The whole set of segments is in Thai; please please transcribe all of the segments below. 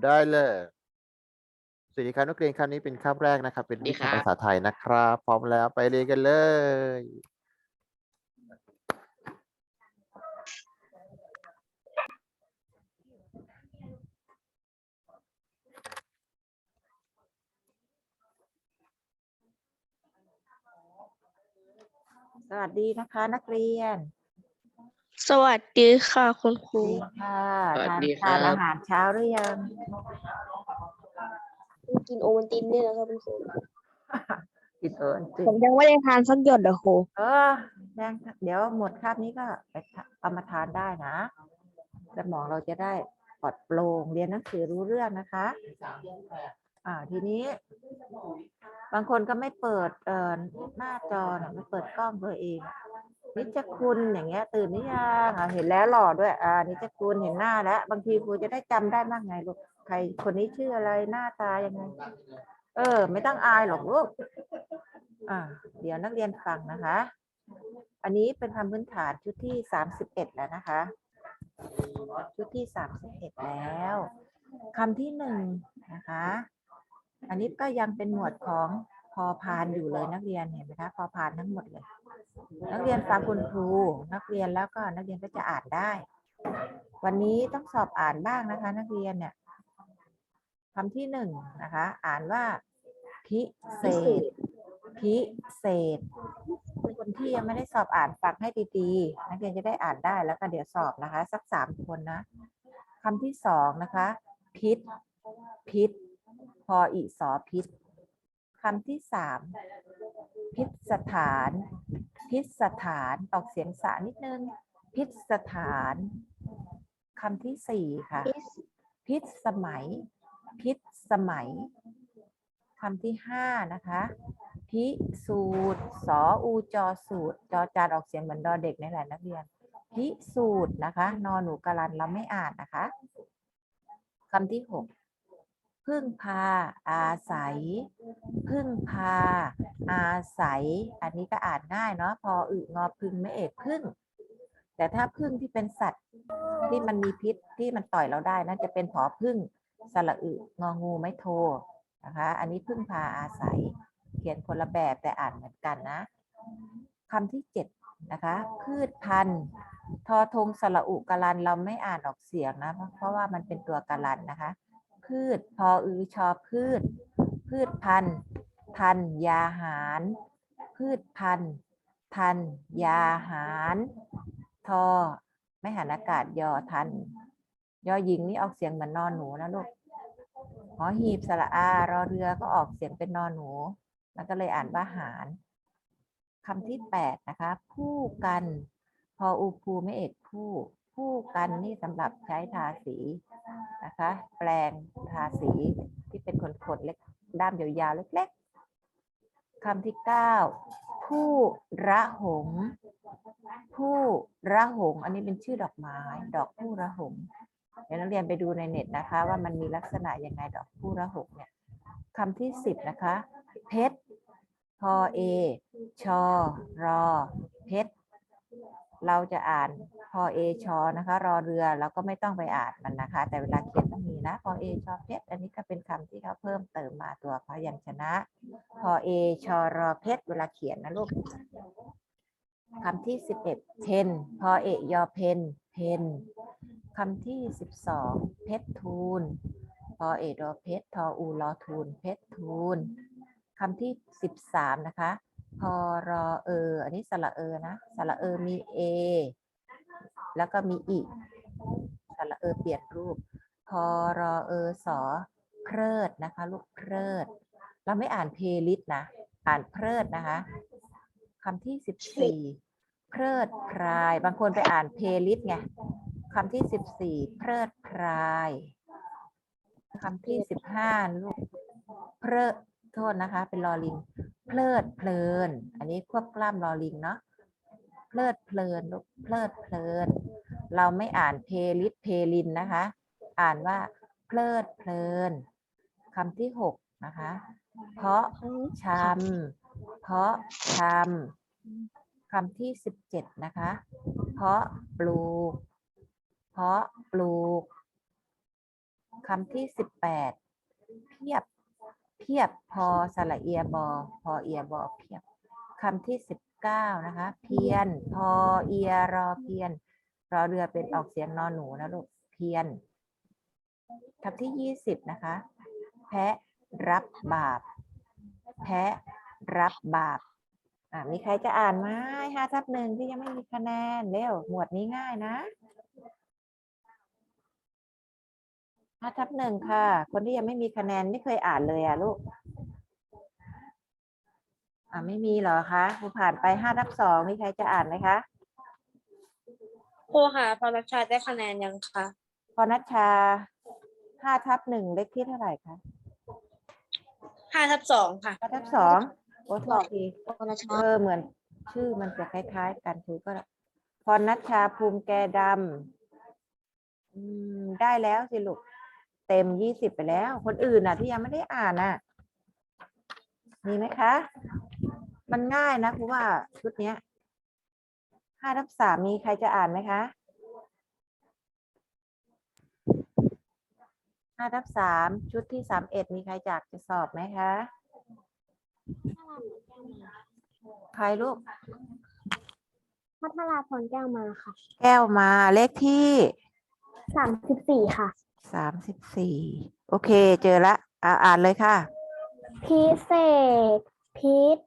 ได้เลยสวัสดีครับนักเรียนคำนี้เป็นคาบแรกนะครับ เป็นวิชาภาษาไทยนะครับ พร้อมแล้วไปเรียนกันเลย สวัสดีนะคะนักเรียน สวัสดีค่ะคุณครูดีค่ะสวัสทานดีครัทาบ นอาหารเช้าหรือยัง กินโอวัลตินนี่นะครับคุณครูกินเอิญติผมยังไม่ได้ทานสักหยดเลยครูเออแดงเดี๋ยวหมดคาบนี้ก็ไปทะเอามาทานได้นะสมองเราจะได้ปลอดโปร่งเรียนหนังสือรู้เรื่องนะคะ อ่าทีนี้ บางคนก็ไม่เปิดเอ่อหน้าจอน่ะไม่เปิดกล้องตัวเอง นิจคุณอย่างเงี้ย ตื่นหรือยังอะเห็นแล้วหล่อด้วย อ่านิจคุณเห็นหน้าแล้ว บางทีครูจะได้จำได้มากไงลูกใครคนนี้ชื่ออะไรหน้าตายังไง เออ ไม่ต้องอายหรอกลูกอ่า เดี๋ยวนักเรียนฟังนะคะ อันนี้เป็นคำพื้นฐานชุดที่สามสิบเอ็ดแล้วนะคะ ชุดที่สามสิบเอ็ดแล้วคำที่หนึ่งนะคะ อันนี้ก็ยังเป็นหมวดของ พอพานอยู่เลยนักเรียนเห็นไหมคะพอพานทั้งหมดเลย นักเรียนฟังคุณครูนักเรียนแล้วก็นักเรียนก็จะอ่านได้ วันนี้ต้องสอบอ่านบ้างนะคะ นักเรียนเนี่ยคำที่หนึ่งนะคะ อ่านว่าพิเศษพิเศษ คนที่ยังไม่ได้สอบอ่านฟังให้ดีๆ นักเรียนจะได้อ่านได้แล้วก็เดี๋ยวสอบนะคะ สักสามคนนะคำที่สองนะคะ พิษ พิษ พออีสอพิษ คำที่สามพิษสถาน พิษสถานออกเสียงสานิดนึง พิษสถานคำที่สี่ค่ะ พิษสมัย พิษสมัยคำที่ห้านะคะ พิสูจน์สออูจอสูตร จอจานออกเสียงเหมือนดอเด็กนี่แหละนักเรียน พิสูจน์นะคะ นอนหนูกาลันเราไม่อ่านนะคะคำที่หก พึ่งพา อาศัย พึ่งพา อาศัย อันนี้ก็อ่านง่ายเนาะพออึงอพึ่งไม่เอกพึ่ง แต่ถ้าพึ่งที่เป็นสัตว์ที่มันมีพิษที่มันต่อยเราได้นะจะเป็นผอพึ่งสระอึงองูไม่โทนะคะ อันนี้พึ่งพาอาศัย เขียนคนละแบบแต่อ่านเหมือนกันนะคำที่เจ็ดนะคะ พืชพันธุ์ทอทงสระอุกาลันเราไม่อ่านออกเสียงนะ เพราะเพราะว่ามันเป็นตัวกาลันนะคะ พืช พออือชอพืช พืชพันธุ์ทันยาหาร พืชพันธุ์ทันยาหาร ทอ ไม่หันอากาศยอทัน ยอหญิงนี่ออกเสียงเหมือนนอนหนูนะลูกหอหีบสระอารอเรือก็ออกเสียงเป็นนอนหนูมันก็เลยอ่านว่าหารคำที่แปดนะคะ ผู้กัน พออูภูไม่เอกผู้ ผู้กันนี่สำหรับใช้ทาสีนะคะ แปลงทาสีที่เป็นขนขดเล็กด้ามยาวๆเล็กๆคำที่เก้าผู้ระหง ผู้ระหง อันนี้เป็นชื่อดอกไม้ ดอกผู้ระหง เดี๋ยวนักเรียนไปดูในเน็ตนะคะ ว่ามันมีลักษณะยังไงดอกผู้ระหงเนี่ยคำที่สิบนะคะ เพชรพอเอชอรอเพชร เราจะอ่านพอเอชอนะคะ รอเรือเราก็ไม่ต้องไปอ่านมันนะคะ แต่เวลาเขียนต้องมีนะพอเอชอเพชรอันนี้ก็เป็นคำที่เขาเพิ่มเติมมาตัวพยัญชนะพอเอชอรอเพชรเวลาเขียนนะลูกคำที่สิบเอ็ดเพนพอเอยอเพนเพนคำที่สิบสองเพชรทูลพอเอกรอเพชรทออูรอทูลเพชรทูลคำที่สิบสามนะคะ พอรอเออ อันนี้สระเออนะ สระเออมีเอ แล้วก็มีอีสระเออเปลี่ยนรูป พอรอเออสอเพลิดนะคะ ลูกเพลิด เราไม่อ่านเพลิดนะ อ่านเพลิดนะคะคำที่สิบสี่เพลิดพราย บางคนไปอ่านเพลิดไงคำที่สิบสี่เพลิดพรายคำที่สิบห้าลูกเพลิดโทษนะคะ เป็นลอลิง เพลิดเพลิน อันนี้ควบกล้ามลอลิงเนาะเพลิดเพลินลูกเพลิดเพลิน เราไม่อ่านเพลิดเพลินนะคะ อ่านว่าเพลิดเพลินคำที่หกนะคะ เพราะชำเพราะชำคำที่สิบเจ็ดนะคะ เพราะปลูก เพราะปลูกคำที่สิบแปดเพียบ เพียบพอสระเอียบอพอเอียบอเพียบคำที่สิบเก้านะคะ เพียน พอเอียรอเพียนรอเรือเป็นออกเสียงนอนหนูนะลูกเพียนคำที่ยี่สิบนะคะ แพะรับบาป แพะรับบาปอ่ามีใครจะอ่านไหมห้าทับหนึ่งที่ยังไม่มีคะแนนเร็วหมวดนี้ง่ายนะ ห้าทับหนึ่งค่ะ คนที่ยังไม่มีคะแนนไม่เคยอ่านเลยอะลูก อ่าไม่มีเหรอคะครูผ่านไปห้าทับสองมีใครจะอ่านไหมคะครูค่ะพอรัชชาได้คะแนนยังคะพอนัชชาห้าทับหนึ่งเลขที่เท่าไหร่คะห้าทับสองค่ะห้าทับสองโอ้โทษทีพอรัชชาเออเหมือน ชื่อมันจะคล้ายๆ กันถูกก็พรนัชชาภูมิแกดำอืมได้แล้วสิลูกเต็มยี่สิบไปแล้ว คนอื่นน่ะ ที่ยังไม่ได้อ่านน่ะ มีไหมคะ มันง่ายนะครูว่าชุดเนี้ยห้าทับสามมีใครจะอ่านไหมคะห้าทับสามชุดที่สามเอ็ดมีใครอยากจะสอบไหมคะ ใครลูก พัทราพรแก้วมาค่ะ แก้วมาเลขที่ สามสิบสี่ค่ะ สามสิบสี่โอเค เจอละอ่าอ่านเลยค่ะ พิเศษ พิษ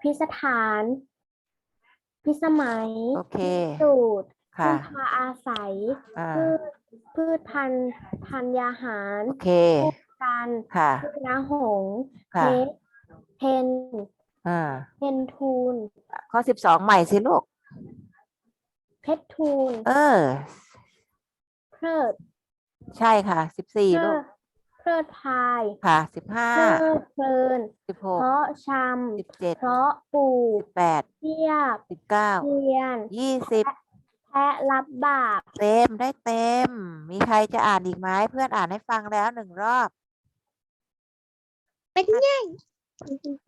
พิสถาน พิสมัยโอเคสูตรค่ะพึ่งพาอาศัย อ่าพืชพืชพันธุ์ธัญญาหารโอเคการค่ะ พืชนาหงส์เพค่ะ ชรเพนอ่า เพนทูล ข้อสิบสองใหม่สิลูก เพชรทูล เออ เพลิด ใช่ค่ะสิบสี่เพลิลูกดเพลิดพายค่ะสิบห้าเพลิดเพลินสิบหกเพราะชสิบเจ็ดำเพราะปลูกสิบแปดเทียบสิบเก้าเรียนยี่สิบแพะรับบาปเต็มได้เต็ม มีใครจะอ่านอีกไหมเพื่อนอ่านให้ฟังแล้วหนึ่งรอบเป็นไง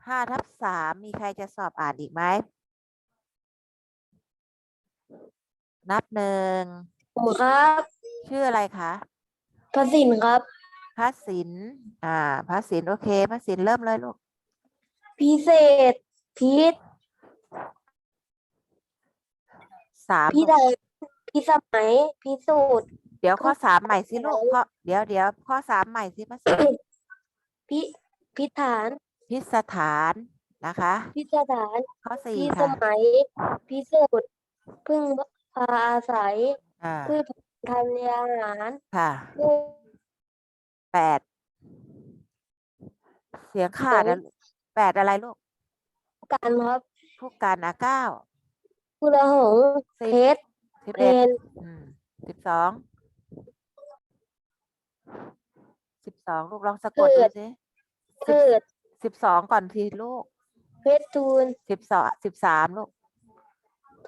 ห้าทับสามมีใครจะสอบอ่านอีกไหม นับหนึ่งผมครับ ชื่ออะไรคะ พระสินครับ พระศิลป์อ่า พระศิลป์โอเค พระศิลป์เริ่มเลยลูก พิเศษ พิษสามพิลูกใดพิสมัย พิสูจน์ เดี๋ยวข้อสามใหม่สิลูกข้อเดี๋ยวเดี๋ยวข้อสามใหม่สิพระศิลป์พิพิฐาน พิสถานนะคะ พิสถาน ข้อสี่พิสค่ะมัย พิสูจน์ พึ่งพาอาศัย อ่า พืชพั นธุ์ธัญญาหารค่ะพืชแปดเสียงขาดอะลูกแปดอะไรลูกการครับผู้การอะเก้ากุลหงส์สิเพบชรสิบเพเอ็ดนอืมสิบสองสิบสองลูกลองสะกดดูสิพืชสิบสองก่อนทีลูกเพชรทูลสิบสองสิบสามลูก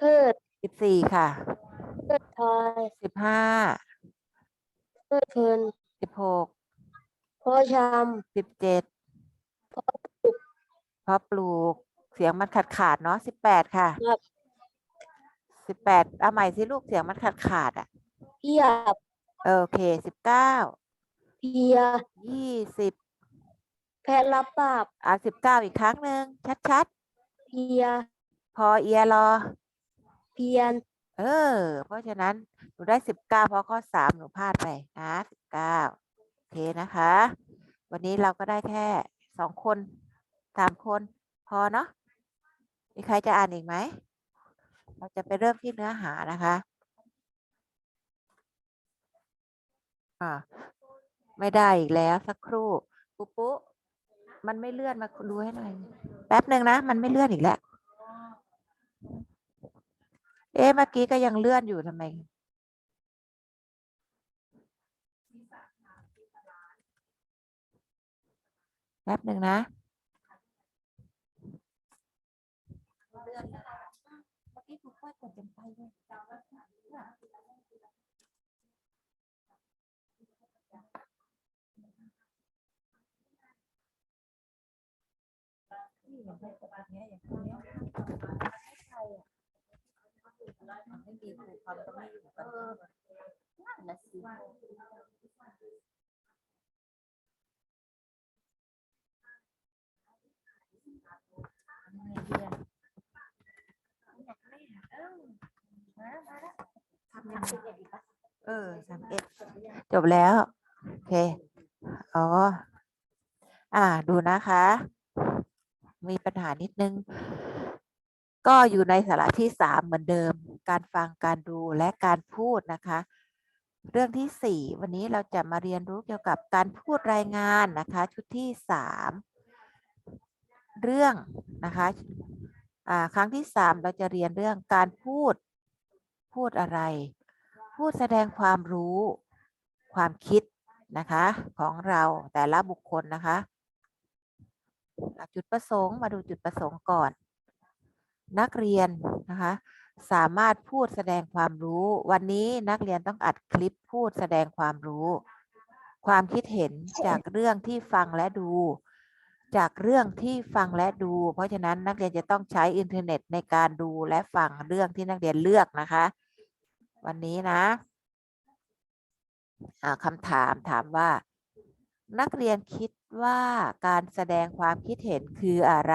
พืชสิบสี่ค่ะ พืชพลอยสิบห้าพืชเพลินสิบหกเพาะชสิบเจ็ดพอปลูกเสียงมันขาดขาดๆเนาะสิบแปดค่ะำครับ สิบแปดเอาใหม่สิลูกเสียงมันขาดขาดๆอะเพียบเออโอเคสิบเก้าเพียยี่สิบแพะรับบาปอะสิบเก้าอีกครั้งหนึ่งชัดเพียๆพอเอียรอ เพียน เออ เพราะฉะนั้นหนูได้สิบเก้าเพราะข้อสามหนูพลาดไปนะสิบเก้าโอเคนะคะ วันนี้เราก็ได้แค่สองคนสามคน พอเนาะมีใครจะอ่านอีกไหม เราจะไปเริ่มที่เนื้อหานะคะอ่าไม่ได้อีกแล้วสักครู่ปุ๊ปุ๊มันไม่เลื่อนมาดูให้หน่อยแป๊บหนึ่งนะ มันไม่เลื่อนอีกแล้ว เอ๊ะเมื่อกี้ก็ยังเลื่อนอยู่ทำไม แป๊บหนึ่งนะเลื่อนแล้วเมื่อกี้ครูค่อยกดจนปเนี่เห็นไหมกดอย่างเงี้ยอย่างเงี้ยไม่ใช่อะ ไม่มีครูคำก็ไม่อยู่กันนั่นนะสิเออสามเอ็ดจบแล้ว โอเค อ๋อ อ่า ดูนะคะ มีปัญหานิดนึง ก็อยู่ในสาระที่สามเหมือนเดิม การฟังการดูและการพูดนะคะ เรื่องที่สี่วันนี้เราจะมาเรียนรู้เกี่ยวกับการพูดรายงานนะคะชุดที่สามเรื่องนะคะครั้งที่สามเราจะเรียนเรื่องการพูดพูดอะไร พูดแสดงความรู้ความคิดนะคะของเราแต่ละบุคคลนะคะอะจุดประสงค์มาดูจุดประสงค์ก่อน นักเรียนนะคะสามารถพูดแสดงความรู้ วันนี้นักเรียนต้องอัดคลิปพูดแสดงความรู้ ความคิดเห็นจากเรื่องที่ฟังและดู จากเรื่องที่ฟังและดู เพราะฉะนั้นนักเรียนจะต้องใช้อินเทอร์เน็ตในการดูและฟังเรื่องที่นักเรียนเลือกนะคะ วันนี้นะคำถามถามว่า นักเรียนคิดว่าการแสดงความคิดเห็นคืออะไร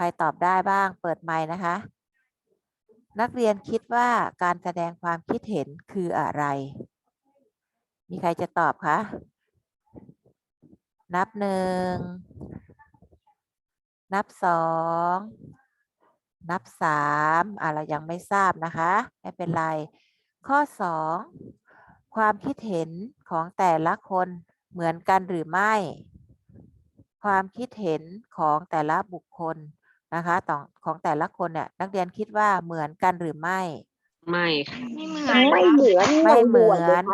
ครตอบได้บ้างเปิดไมค์นะคะ นักเรียนคิดว่าการแสดงความคิดเห็นคืออะไร มีใครจะตอบคะ นับหนึ่ง นับสอง นับสามอะเรายังไม่ทราบนะคะ ไม่เป็นไร ข้อสองความคิดเห็นของแต่ละคนเหมือนกันหรือไม่ ความคิดเห็นของแต่ละบุคคล นะคะของของแต่ละคนเนี่ยนักเรียนคิดว่าเหมือนกันหรือไม่ ไม่ค่ะไม่เหมือนไม่เหมือนไม่เหมือน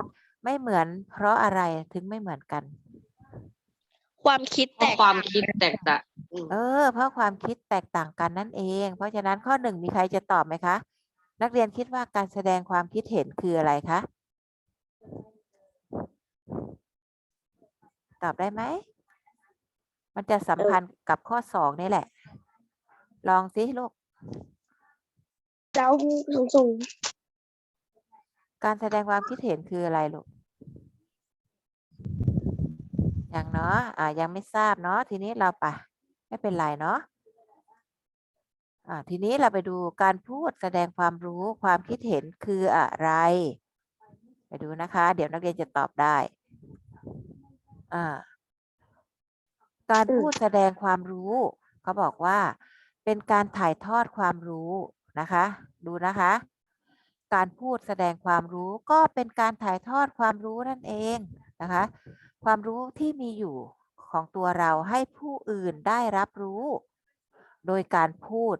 ไม่เหมือน เพราะอะไรถึงไม่เหมือนกัน ความคิดเพแตราะกความคิดแตกต่างอืมเออ เพราะความคิดแตกต่างกันนั่นเอง เพราะฉะนั้นข้อหนึ่งมีใครจะตอบไหมคะ นักเรียนคิดว่าการแสดงความคิดเห็นคืออะไรคะตอบได้ไหม มันจะสัมพันธ์กับข้อสองนี่แหละ ลองสิลูกเราสูงการแสดงความคิดเห็นคืออะไรลูกยังเนาะ อ่า ยังไม่ทราบเนาะ ทีนี้เราไปไม่เป็นไรเนาะ อ่า ทีนี้เราไปดูการพูดแสดงความรู้ความคิดเห็นคืออะไร ไปดูนะคะ เดี๋ยวนักเรียนจะตอบได้ อ่า การพูดแสดงความรู้ เขาบอกว่า เป็นการถ่ายทอดความรู้นะคะ ดูนะคะ การพูดแสดงความรู้ก็เป็นการถ่ายทอดความรู้นั่นเองนะคะ ความรู้ที่มีอยู่ของตัวเราให้ผู้อื่นได้รับรู้ โดยการพูด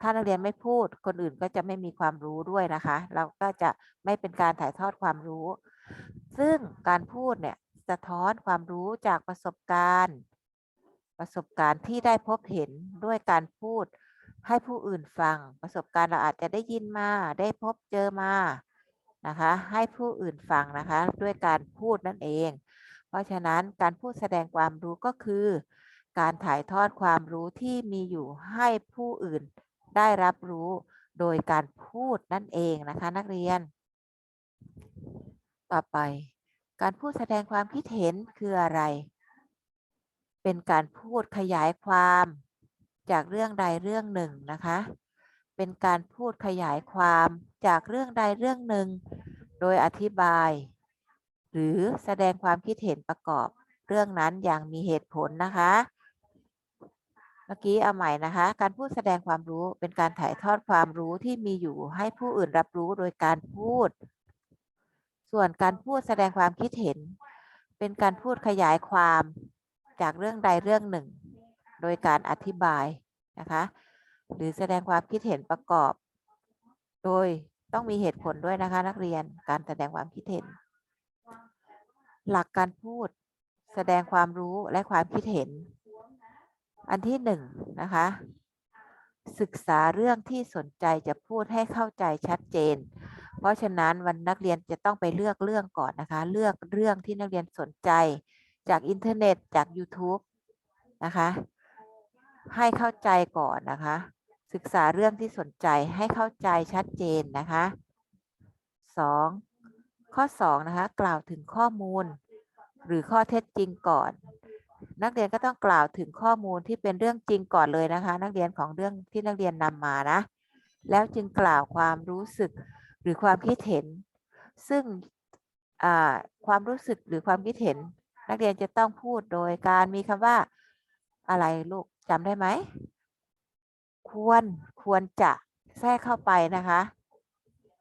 ถ้านักเรียนไม่พูด คนอื่นก็จะไม่มีความรู้ด้วยนะคะ เราก็จะไม่เป็นการถ่ายทอดความรู้ ซึ่งการพูดเนี่ยสะท้อนความรู้จากประสบการณ์ ประสบการณ์ที่ได้พบเห็นด้วยการพูดให้ผู้อื่นฟัง ประสบการณ์เราอาจจะได้ยินมา ได้พบเจอมา นะคะ ให้ผู้อื่นฟังนะคะ ด้วยการพูดนั่นเอง เพราะฉะนั้นการพูดแสดงความรู้ก็คือ การถ่ายทอดความรู้ที่มีอยู่ให้ผู้อื่นได้รับรู้โดยการพูดนั่นเองนะคะ นักเรียน ต่อไป การพูดแสดงความคิดเห็นคืออะไร เป็นการพูดขยายความจากเรื่องใดเรื่องหนึ่งนะคะ เป็นการพูดขยายความจากเรื่องใดเรื่องหนึ่ง โดยอธิบาย หรือแสดงความคิดเห็นประกอบเรื่องนั้นอย่างมีเหตุผลนะคะ เมื่อกี้เอาใหม่นะคะ การพูดแสดงความรู้เป็นการถ่ายทอดความรู้ที่มีอยู่ให้ผู้อื่นรับรู้โดยการพูด ส่วนการพูดแสดงความคิดเห็น เป็นการพูดขยายความ จากเรื่องใดเรื่องหนึ่ง โดยการอธิบายนะคะ หรือแสดงความคิดเห็นประกอบ โดยต้องมีเหตุผลด้วยนะคะ นักเรียนการแสดงความคิดเห็น หลักการพูดแสดงความรู้และความคิดเห็น อันที่หนึ่งนะคะ ศึกษาเรื่องที่สนใจจะพูดให้เข้าใจชัดเจน เพราะฉะนั้นวันนักเรียนจะต้องไปเลือกเรื่องก่อนนะคะ เลือกเรื่องที่นักเรียนสนใจ จากอินเทอร์เน็ตจาก YouTube นะคะ ให้เข้าใจก่อนนะคะ ศึกษาเรื่องที่สนใจให้เข้าใจชัดเจนนะคะสองข้อสองนะคะ กล่าวถึงข้อมูล หรือข้อเท็จจริงก่อน นักเรียนก็ต้องกล่าวถึงข้อมูลที่เป็นเรื่องจริงก่อนเลยนะคะ นักเรียนของเรื่องที่นักเรียนนำมานะ แล้วจึงกล่าวความรู้สึกหรือความคิดเห็น ซึ่งความรู้สึกหรือความคิดเห็น นักเรียนจะต้องพูดโดยการมีคำว่าอะไรลูกจำได้ไหม ควรควรจะแทรกเข้าไปนะคะ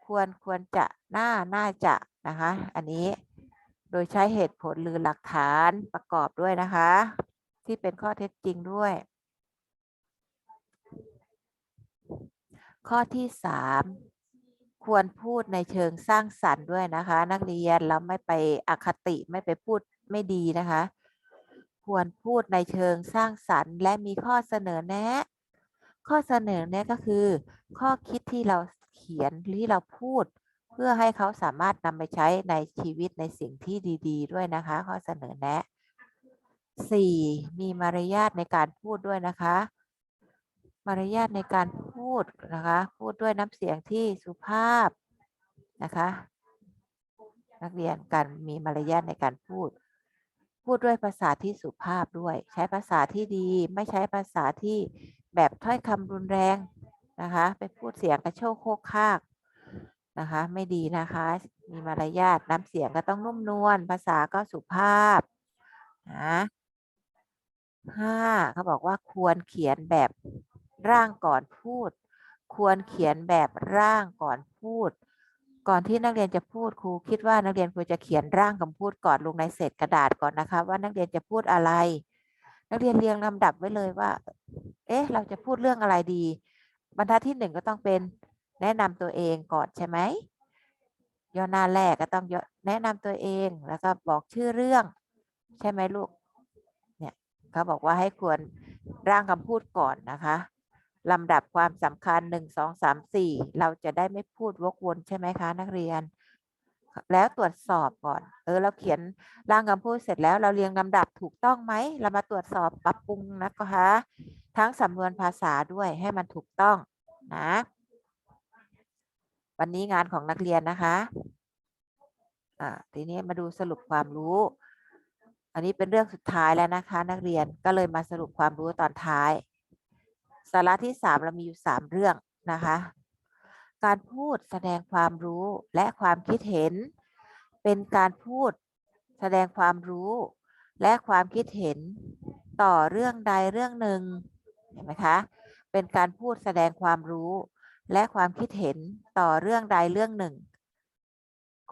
ควรควรจะน่าน่าจะนะคะ อันนี้โดยใช้เหตุผลหรือหลักฐานประกอบด้วยนะคะ ที่เป็นข้อเท็จจริงด้วย ข้อที่สามควรพูดในเชิงสร้างสรรค์ด้วยนะคะ นักเรียนเราไม่ไปอคติไม่ไปพูด ไม่ดีนะคะ ควรพูดในเชิงสร้างสรรค์ และมีข้อเสนอแนะ ข้อเสนอแนะก็คือ ข้อคิดที่เราเขียนหรือที่เราพูด เพื่อให้เขาสามารถนำไปใช้ในชีวิตในสิ่งที่ดี ๆ ด้วยนะคะ ข้อเสนอแนะสี่มีมารยาทในการพูดด้วยนะคะ มารยาทในการพูดนะคะ พูดด้วยน้ำเสียงที่สุภาพนะคะ นักเรียนการมีมารยาทในการพูด พูดด้วยภาษาที่สุภาพด้วย ใช้ภาษาที่ดี ไม่ใช้ภาษาที่แบบถ้อยคำรุนแรงนะคะ ไปพูดเสียงกระโชกโคกคากนะคะ ไม่ดีนะคะ มีมารยาทน้ำเสียงก็ต้องนุ่มนวลภาษาก็สุภาพนะห้าเขาบอกว่าควรเขียนแบบร่างก่อนพูด ควรเขียนแบบร่างก่อนพูด ก่อนที่นักเรียนจะพูดครูคิดว่านักเรียนควรจะเขียนร่างคำพูดก่อนลงในเศษกระดาษก่อนนะคะ ว่านักเรียนจะพูดอะไร นักเรียนเรียงลำดับไว้เลยว่า เอ๊ะ เราจะพูดเรื่องอะไรดี บรรทัดที่หนึ่งก็ต้องเป็นแนะนำตัวเองก่อนใช่ไหมย่อหน้าแรกก็ต้องแนะนำตัวเองแล้วก็บอกชื่อเรื่อง ใช่ไหมลูก เนี่ยเขาบอกว่าให้ควรร่างคำพูดก่อนนะคะ ลำดับความสำคัญหนึ่งสองสามสี่เราจะได้ไม่พูดวกวนใช่ไหมคะนักเรียน แล้วตรวจสอบก่อน เออ เราเขียนร่างคำพูดเสร็จแล้วเราเรียงลำดับถูกต้องไหม เรามาตรวจสอบปรับปรุงนะคะทั้งสำนวนภาษาด้วยให้มันถูกต้องนะ วันนี้งานของนักเรียนนะคะอ่าทีนี้มาดูสรุปความรู้ อันนี้เป็นเรื่องสุดท้ายแล้วนะคะ นักเรียนก็เลยมาสรุปความรู้ตอนท้าย สาระที่สามเรามีอยู่สามเรื่องนะคะ การพูดแสดงความรู้และความคิดเห็น เป็นการพูดแสดงความรู้และความคิดเห็นต่อเรื่องใดเรื่องหนึ่งเห็นไหมคะ เป็นการพูดแสดงความรู้และความคิดเห็นต่อเรื่องใดเรื่องหนึ่ง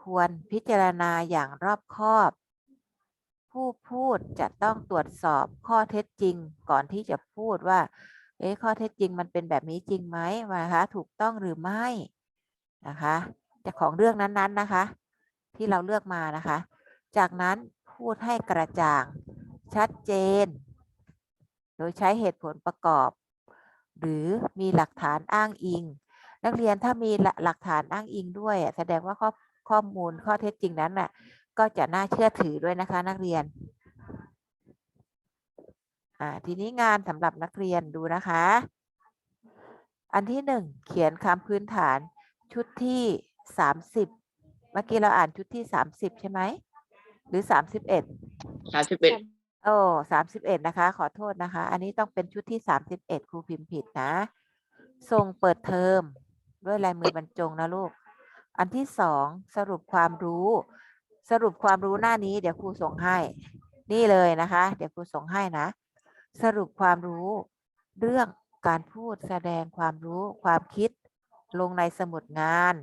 ควรพิจารณาอย่างรอบคอบ ผู้พูดจะต้องตรวจสอบข้อเท็จจริงก่อนที่จะพูดว่า เอ๊ะข้อเท็จจริงมันเป็นแบบนี้จริงไหมนะคะ ถูกต้องหรือไม่นะคะจากของเรื่องนั้นๆนะคะ ที่เราเลือกมานะคะ จากนั้นพูดให้กระจ่างชัดเจน โดยใช้เหตุผลประกอบ หรือมีหลักฐานอ้างอิง นักเรียนถ้ามีหลักฐานอ้างอิงด้วย แสดงว่าข้อข้อมูลข้อเท็จจริงนั้นน่ะก็จะน่าเชื่อถือด้วยนะคะนักเรียน อ่าทีนี้งานสำหรับนักเรียนดูนะคะ อันที่หนึ่งเขียนคำพื้นฐานชุดที่สามสิบเมื่อกี้เราอ่านชุดที่สามสิบใช่ไหม หรือสามสิบเอ็ดสามสิบเอ็ดโอ้สามสิบเอ็ดนะคะ ขอโทษนะคะ อันนี้ต้องเป็นชุดที่สามสิบเอ็ดครูพิมพ์ผิดนะส่งเปิดเทอมด้วยลายมือบรรจงนะลูก อันที่สองสรุปความรู้ สรุปความรู้หน้านี้เดี๋ยวครูส่งให้ นี่เลยนะคะ เดี๋ยวครูส่งให้นะ สรุปความรู้ เรื่องการพูดแสดงความรู้ความคิดลงในสมุดงาน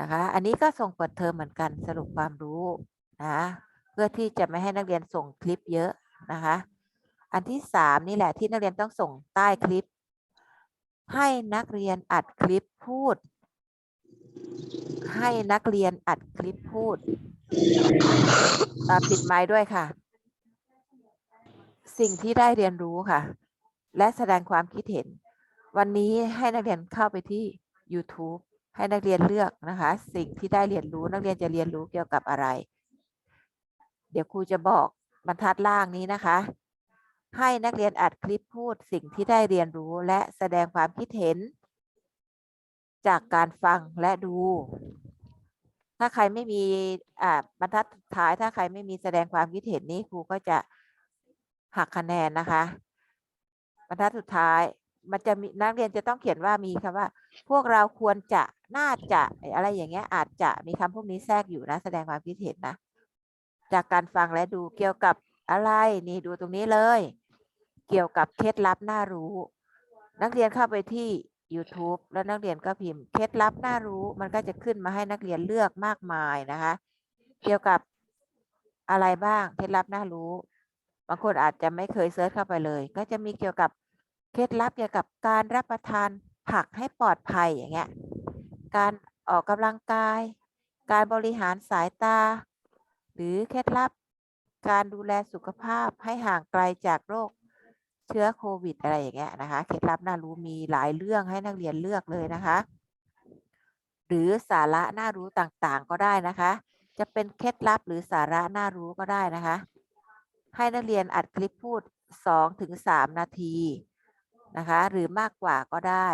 นะคะ อันนี้ก็ส่งเปิดเทอมเหมือนกันสรุปความรู้นะเพื่อที่จะไม่ให้นักเรียนส่งคลิปเยอะนะคะ อันที่สามนี่แหละที่นักเรียนต้องส่งใต้คลิป ให้นักเรียนอัดคลิปพูด ให้นักเรียนอัดคลิปพูดปิดไมค์ด้วยค่ะ สิ่งที่ได้เรียนรู้ค่ะ และแสดงความคิดเห็น วันนี้ให้นักเรียนเข้าไปที่ YouTube ให้นักเรียนเลือกนะคะ สิ่งที่ได้เรียนรู้นักเรียนจะเรียนรู้เกี่ยวกับอะไร เดี๋ยวครูจะบอกบรรทัดล่างนี้นะคะ ให้นักเรียนอัดคลิปพูดสิ่งที่ได้เรียนรู้และแสดงความคิดเห็น จากการฟังและดู ถ้าใครไม่มีบรรทัดท้ายถ้าใครไม่มีแสดงความคิดเห็นนี้ครูก็จะ หักคะแนนนะคะ บรรทัดสุดท้าย มันจะมีนักเรียนจะต้องเขียนว่ามีคำว่า พวกเราควรจะน่าจะอะไรอย่างเงี้ย อาจจะมีคำพวกนี้แทรกอยู่นะ แสดงความคิดเห็นนะ จากการฟังและดูเกี่ยวกับอะไรนี่ดูตรงนี้เลย เกี่ยวกับเคล็ดลับน่ารู้ นักเรียนเข้าไปที่ YouTube แล้วนักเรียนก็พิมพ์เคล็ดลับน่ารู้ มันก็จะขึ้นมาให้นักเรียนเลือกมากมายนะคะ เกี่ยวกับอะไรบ้างเคล็ดลับน่ารู้ บางคนอาจจะไม่เคยเซิร์ชเข้าไปเลย ก็จะมีเกี่ยวกับเคล็ดลับเกี่ยวกับการรับประทานผักให้ปลอดภัยอย่างเงี้ย การออกกำลังกาย การบริหารสายตา หรือเคล็ดลับ การดูแลสุขภาพให้ห่างไกลจากโรคเชื้อโควิดอะไรอย่างเงี้ยนะคะ เคล็ดลับน่ารู้มีหลายเรื่องให้นักเรียนเลือกเลยนะคะ หรือสาระน่ารู้ต่างๆก็ได้นะคะ จะเป็นเคล็ดลับหรือสาระน่ารู้ก็ได้นะคะ ให้นักเรียนอัดคลิปพูด2ถึง3นาทีนะคะ หรือมากกว่าก็ได้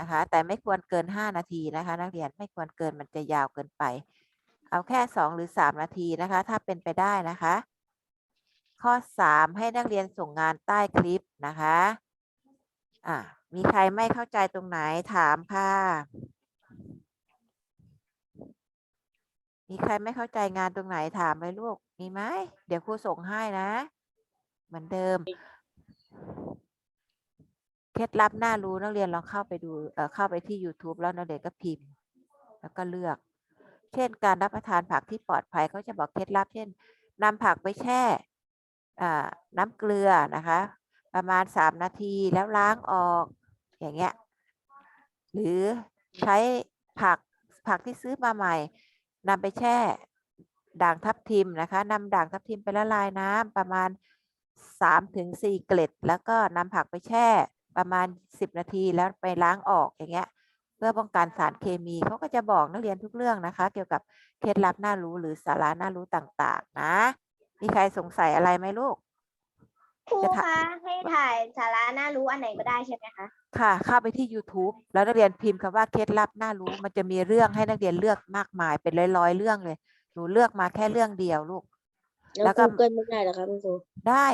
นะคะ แต่ไม่ควรเกิน 5 นาทีนะคะ นักเรียนไม่ควรเกินมันจะยาวเกินไป เอาแค่ 2 หรือ 3 นาทีนะคะ ถ้าเป็นไปได้นะคะ ข้อ 3 ให้นักเรียนส่งงานใต้คลิปนะคะอะมีใครไม่เข้าใจตรงไหนถามค่ะ มีใครไม่เข้าใจงานตรงไหนถามเลยลูก มีไหม เดี๋ยวครูส่งให้นะ เหมือนเดิม เคล็ดลับน่ารู้นักเรียนลองเข้าไปดู เอ่อ เข้าไปที่ YouTube แล้วนักเรียนก็พิมพ์ แล้วก็เลือก เช่น การรับประทานผักที่ปลอดภัยเขาจะบอกเคล็ดลับ เช่นนำผักไปแช่ อ่า น้ำเกลือนะคะ ประมาณสามนาทีแล้วล้างออก อย่างเงี้ย หรือใช้ผักผักที่ซื้อมาใหม่ นำไปแช่ด่างทับทิมนะคะนำด่างทับทิมไปละลายน้ำประมาณสามถึงสี่เกล็ด แล้วก็นำผักไปแช่ประมาณสิบนาทีแล้วไปล้างออกอย่างเงี้ยเพื่อป้องกันสารเคมีเขาก็จะบอกนักเรียนทุกเรื่องนะคะ เกี่ยวกับเคล็ดลับน่ารู้หรือสาระน่ารู้ต่างๆ นะ มีใครสงสัยอะไรไหมลูก ครูจะถาคะให้ถ่ายสาระน่ารู้อันไหนก็ได้ใช่ไหมคะ ค่ะเข้าไปที่ YouTube แล้วนักเรียนพิมพ์คำว่าเคล็ดลับน่ารู้มันจะมีเรื่องให้นักเรียนเลือกมากมายเป็นร้อยๆเรื่องเลย หนูเลือกมาแค่เรื่องเดียวลูก แล้วก็ Google ไม่ได้เหรอครับคุณครูได้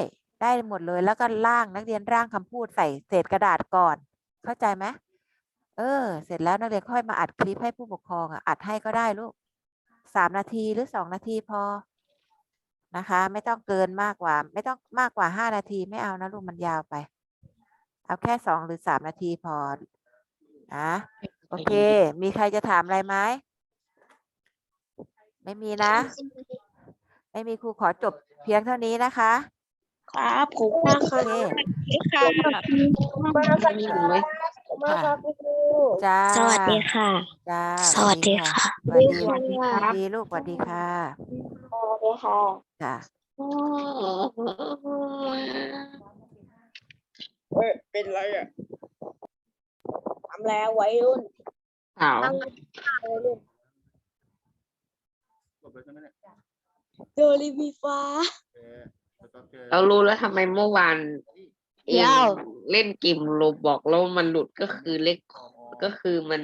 ได้หมดเลยแล้วก็ร่างนักเรียนร่างคำพูดใส่เศษกระดาษก่อน เข้าใจไหมเออ เสร็จแล้วนักเรียนค่อยมาอัดคลิปให้ผู้ปกครองอะอัดให้ก็ได้ลูกสามนาทีหรือสองนาทีพอ นะคะ ไม่ต้องเกินมากกว่า ไม่ต้องมากกว่าห้านาทีไม่เอานะลูกมันยาวไป เอาแค่สองหรือสามนาทีพอนะโอเค มีใครจะถามอะไรไหมไม่มีนะ ไม่มีครูขอจบเพียงเท่านี้นะคะ ครับขอบคุณมากโอค่ะ เคมีอยู่ไหมค่ะจ้าสวัสดีค่ะ จ้าสวัสดีค่ะ สวัสดีสวัสดีสครับวัสดีลูกสวัสดีค่ะสวัสดีค่ะจ้าเฮ้ยเป็นไรอะทำแล้วไว้รุ่นสาวโดริมีฟ้า เรารู้แล้วทำไมเมื่อวาน เอยาวงเล่นเกมโรบอกแล้วมันหลุดก็คือเลขก็คือมัน